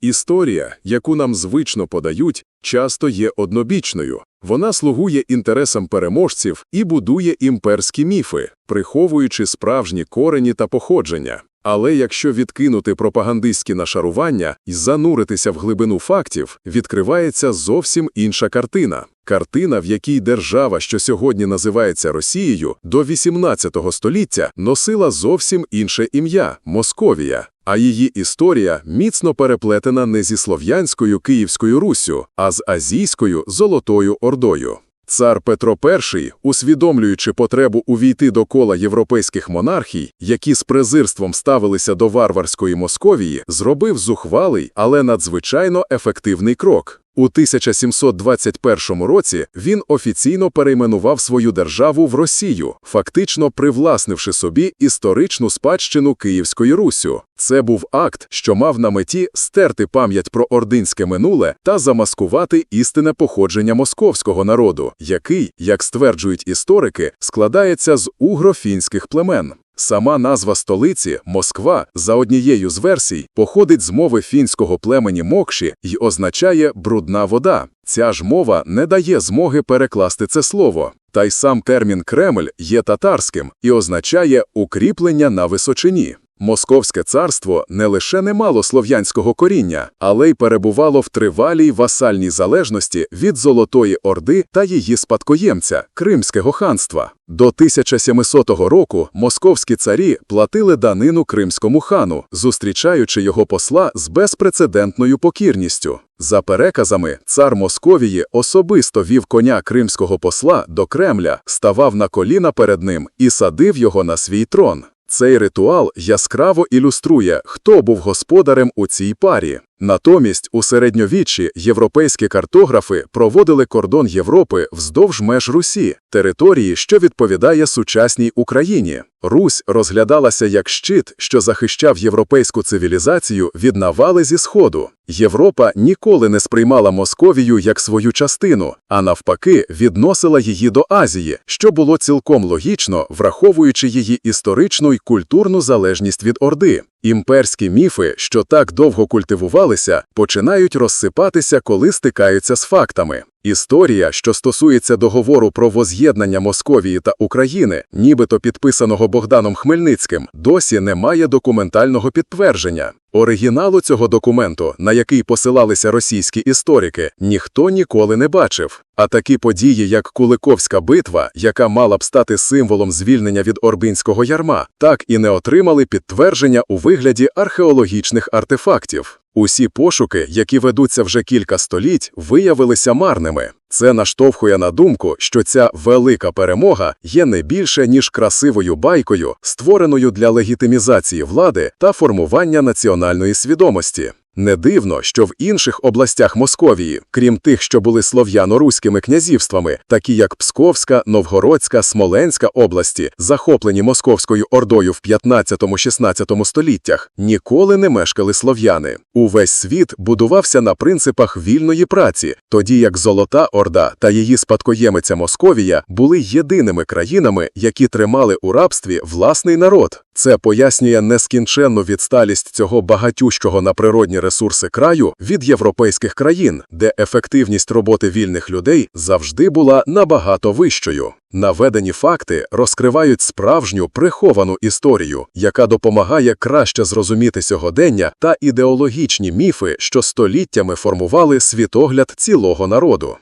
Історія, яку нам звично подають, часто є однобічною. Вона слугує інтересам переможців і будує імперські міфи, приховуючи справжні корені та походження. Але якщо відкинути пропагандистські нашарування і зануритися в глибину фактів, відкривається зовсім інша картина. Картина, в якій держава, що сьогодні називається Росією, до 18 століття носила зовсім інше ім'я – Московія. А її історія міцно переплетена не зі слов'янською Київською Руссю, а з азійською Золотою Ордою. Цар Петро І, усвідомлюючи потребу увійти до кола європейських монархій, які з презирством ставилися до варварської Московії, зробив зухвалий, але надзвичайно ефективний крок. У 1721 році він офіційно перейменував свою державу в Росію, фактично привласнивши собі історичну спадщину Київської Русю. Це був акт, що мав на меті стерти пам'ять про ординське минуле та замаскувати істинне походження московського народу, який, як стверджують історики, складається з угрофінських племен. Сама назва столиці Москва, за однією з версій, походить з мови фінського племені Мокші й означає брудна вода. Ця ж мова не дає змоги перекласти це слово. Та й сам термін Кремль є татарським і означає укріплення на височині. Московське царство не лише не мало слов'янського коріння, але й перебувало в тривалій васальній залежності від Золотої Орди та її спадкоємця Кримського ханства. До 1700 року московські царі платили данину кримському хану, зустрічаючи його посла з безпрецедентною покірністю. За переказами, цар Московії особисто вів коня кримського посла до Кремля, ставав на коліна перед ним і садив його на свій трон. Цей ритуал яскраво ілюструє, хто був господарем у цій парі. Натомість у середньовіччі європейські картографи проводили кордон Європи вздовж меж Русі, території, що відповідає сучасній Україні. Русь розглядалася як щит, що захищав європейську цивілізацію від навали зі Сходу. Європа ніколи не сприймала Московію як свою частину, а навпаки, відносила її до Азії, що було цілком логічно, враховуючи її історичну й культурну залежність від Орди. Імперські міфи, що так довго культивувалися, починають розсипатися, коли стикаються з фактами. Історія, що стосується договору про воз'єднання Московії та України, нібито підписаного Богданом Хмельницьким, досі не має документального підтвердження. Оригіналу цього документу, на який посилалися російські історики, ніхто ніколи не бачив. А такі події, як Куликовська битва, яка мала б стати символом звільнення від Орбинського ярма, так і не отримали підтвердження у вигляді археологічних артефактів. Усі пошуки, які ведуться вже кілька століть, виявилися марними. Це наштовхує на думку, що ця велика перемога є не більше, ніж красивою байкою, створеною для легітимізації влади та формування національної свідомості. Не дивно, що в інших областях Московії, крім тих, що були слов'яно-руськими князівствами, такі як Псковська, Новгородська, Смоленська області, захоплені Московською ордою в 15-16 століттях, ніколи не мешкали слов'яни. Увесь світ будувався на принципах вільної праці, тоді як Золота Орда та її спадкоємиця Московія були єдиними країнами, які тримали у рабстві власний народ. Це пояснює нескінченну відсталість цього багатющого на природні ресурси краю від європейських країн, де ефективність роботи вільних людей завжди була набагато вищою. Наведені факти розкривають справжню приховану історію, яка допомагає краще зрозуміти сьогодення та ідеологічні міфи, що століттями формували світогляд цілого народу.